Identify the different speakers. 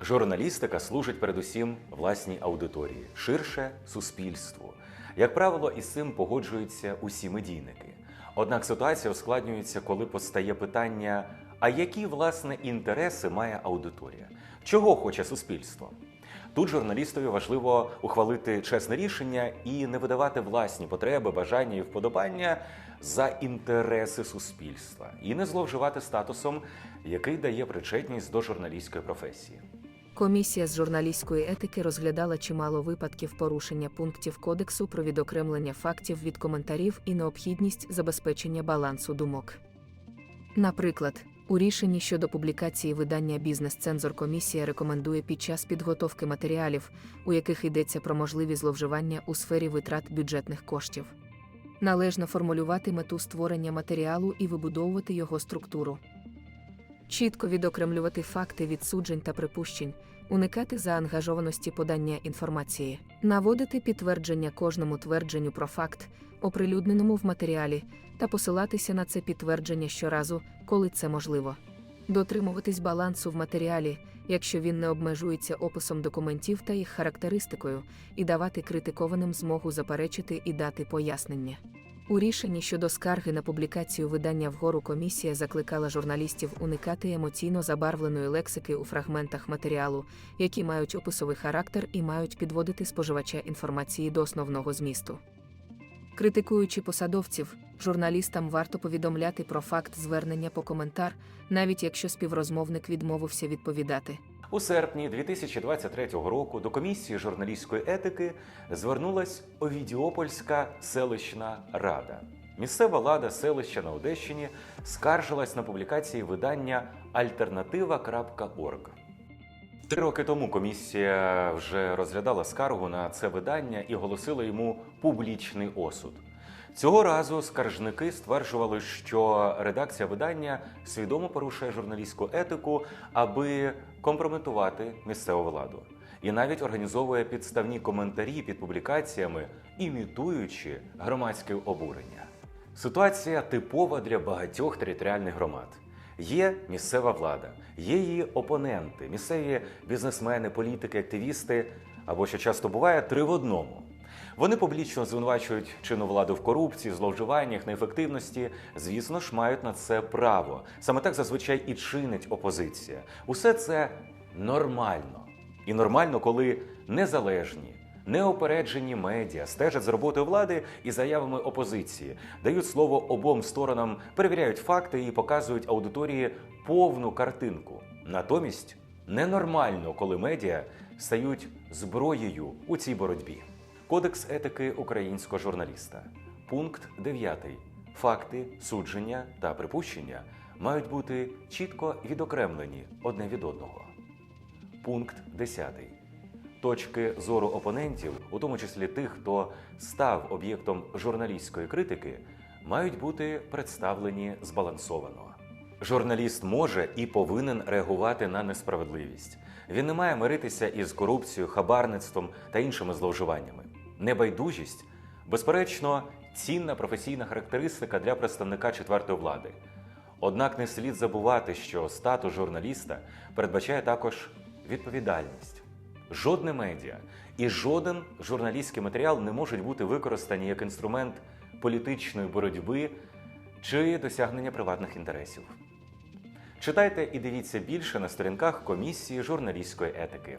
Speaker 1: Журналістика служить передусім власній аудиторії, ширше суспільству. Як правило, із цим погоджуються усі медійники. Однак ситуація ускладнюється, коли постає питання: а які власне інтереси має аудиторія? Чого хоче суспільство? Тут журналістові важливо ухвалити чесне рішення і не видавати власні потреби, бажання і вподобання за інтереси суспільства, і не зловживати статусом, який дає причетність до журналістської професії.
Speaker 2: Комісія з журналістської етики розглядала чимало випадків порушення пунктів кодексу про відокремлення фактів від коментарів і необхідність забезпечення балансу думок. Наприклад, у рішенні щодо публікації видання Бізнес-цензор комісія рекомендує під час підготовки матеріалів, у яких йдеться про можливі зловживання у сфері витрат бюджетних коштів. Належно формулювати мету створення матеріалу і вибудовувати його структуру. Чітко відокремлювати факти від суджень та припущень, уникати заангажованості подання інформації, наводити підтвердження кожному твердженню про факт, оприлюдненому в матеріалі, та посилатися на це підтвердження щоразу, коли це можливо. Дотримуватись балансу в матеріалі, якщо він не обмежується описом документів та їх характеристикою, і давати критикованим змогу заперечити і дати пояснення. У рішенні щодо скарги на публікацію видання вгору комісія закликала журналістів уникати емоційно забарвленої лексики у фрагментах матеріалу, які мають описовий характер і мають підводити споживача інформації до основного змісту. Критикуючи посадовців, журналістам варто повідомляти про факт звернення по коментар, навіть якщо співрозмовник відмовився відповідати.
Speaker 1: У серпні 2023 року до комісії журналістської етики звернулась Овідіопольська селищна рада. Місцева влада селища на Одещині скаржилась на публікації видання Альтернатива.орг. Три роки тому комісія вже розглядала скаргу на це видання і оголосила йому публічний осуд. Цього разу скаржники стверджували, що редакція видання свідомо порушує журналістську етику, аби компрометувати місцеву владу, і навіть організовує підставні коментарі під публікаціями, імітуючи громадське обурення. Ситуація типова для багатьох територіальних громад. Є місцева влада, є її опоненти, місцеві бізнесмени, політики, активісти або що часто буває три в одному. Вони публічно звинувачують чинну владу в корупції, зловживаннях, неефективності. Звісно ж, мають на це право. Саме так зазвичай і чинить опозиція. Усе це нормально. І нормально, коли незалежні, неопереджені медіа стежать з роботою влади і заявами опозиції, дають слово обом сторонам, перевіряють факти і показують аудиторії повну картинку. Натомість ненормально, коли медіа стають зброєю у цій боротьбі. Кодекс етики українського журналіста. Пункт 9. Факти, судження та припущення мають бути чітко відокремлені одне від одного. Пункт 10. Точки зору опонентів, у тому числі тих, хто став об'єктом журналістської критики, мають бути представлені збалансовано. Журналіст може і повинен реагувати на несправедливість. Він не має миритися із корупцією, хабарництвом та іншими зловживаннями. Небайдужість, безперечно, цінна професійна характеристика для представника четвертої влади. Однак не слід забувати, що статус журналіста передбачає також відповідальність. Жодне медіа і жоден журналістський матеріал не можуть бути використані як інструмент політичної боротьби чи досягнення приватних інтересів. Читайте і дивіться більше на сторінках комісії журналістської етики.